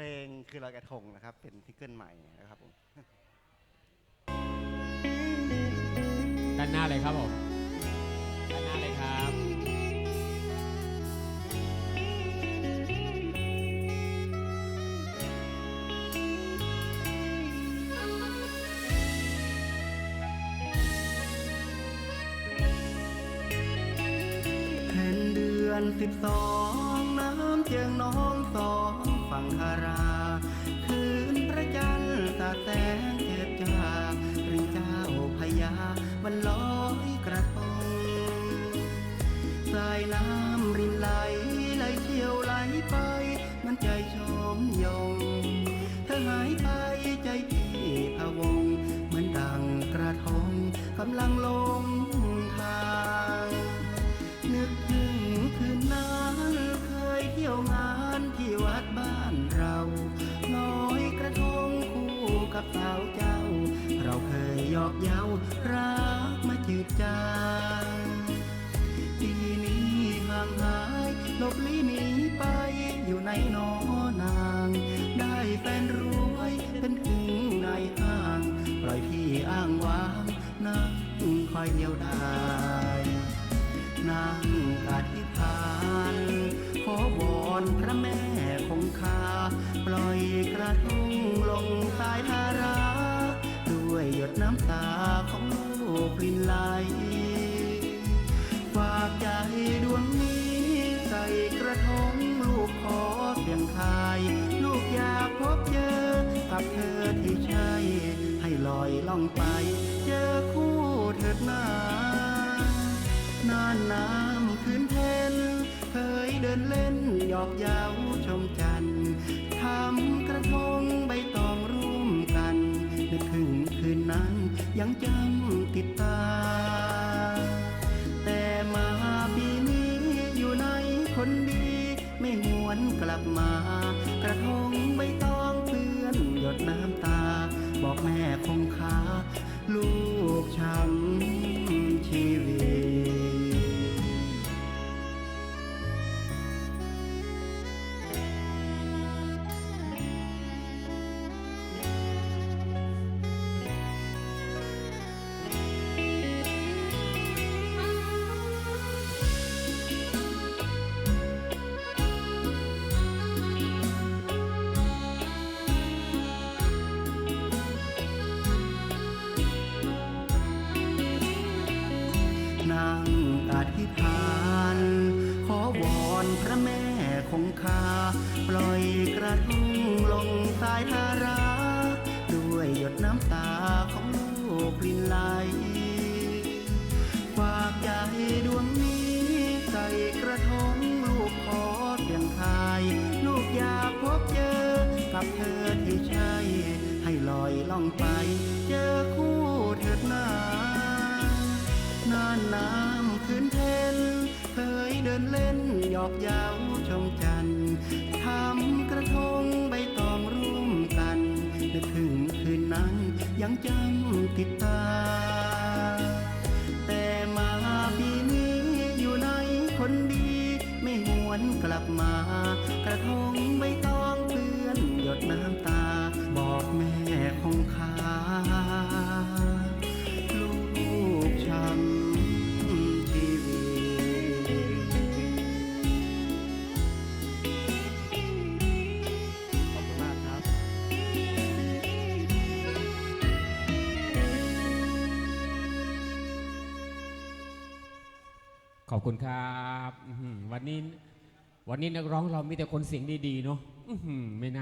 เพลงคือลอยกระทงนะครับ เป็นซิงเกิลใหม่นะครับผมด้านหน้าเลยครับผมด้านหน้าเลยครับเพ็ญเดือนสิบสองน้ำเจียงน้องสอง ฝั่งคารา คืนพระจันทร์สาแสงเจิดจ้าริงเจ้าพญาวันลอยกระทงสายน้ำรินไหลไหลเชี่ยวไหลไป มันใจชมยงเธอหายไปใจพี่พะวงเหมือนดังกระทงกำลังลงทาง นึกถึงคืนนั้นเคยเที่ยวงาน กับสาวเจ้า เราเคยหยอกเย้ารักมาจืดจางปีนี้ห่างหายลบลี้หนีไปอยู่ในนอนาง ได้แฟนรวยเป็นถึงนายห้าง ปล่อยพี่อ้างว้างนั่งคอยเดียวดายนั่งอธิษฐานขอวอนพระแม่คงคา ปล่อยกระทงลง ยหยดน้ำตาของลูกรินไหลฝากใจดวงนี้ใส่กระทงลูกขอเสียงทาย ลูกอยากพบเจอกับเธอที่ใช่ ให้ลอยล่องไป เจอคู่เถิดนานานน้ำคืนเพนเคยเดินเล่นหยอกเย้า ลู คา ปล่อยกระทงลงสายทารา ด้วยหยดน้ำตาของลูกรินไหลฝากใจดวงนี้ใส่กระทงลูกขอเสียงทาย ลูกอยากพบเจอ กับเธอที่ใช่ ให้ลอยล่องไป เจอคู่เถิดนานานน้ำคืนเพนเคยเดินเล่นหยอกเย้าชมใจ ลับมา กระทงใบตองเปื้อนหยดน้ำตา บอกแม่คงคาลูกช้ำชีวิตขอบคุณมากครับขอบคุณครับอื้อหือวันนี้ วันนี้นักร้องเรามีแต่คนเสียงดีๆเนาะไม่น่า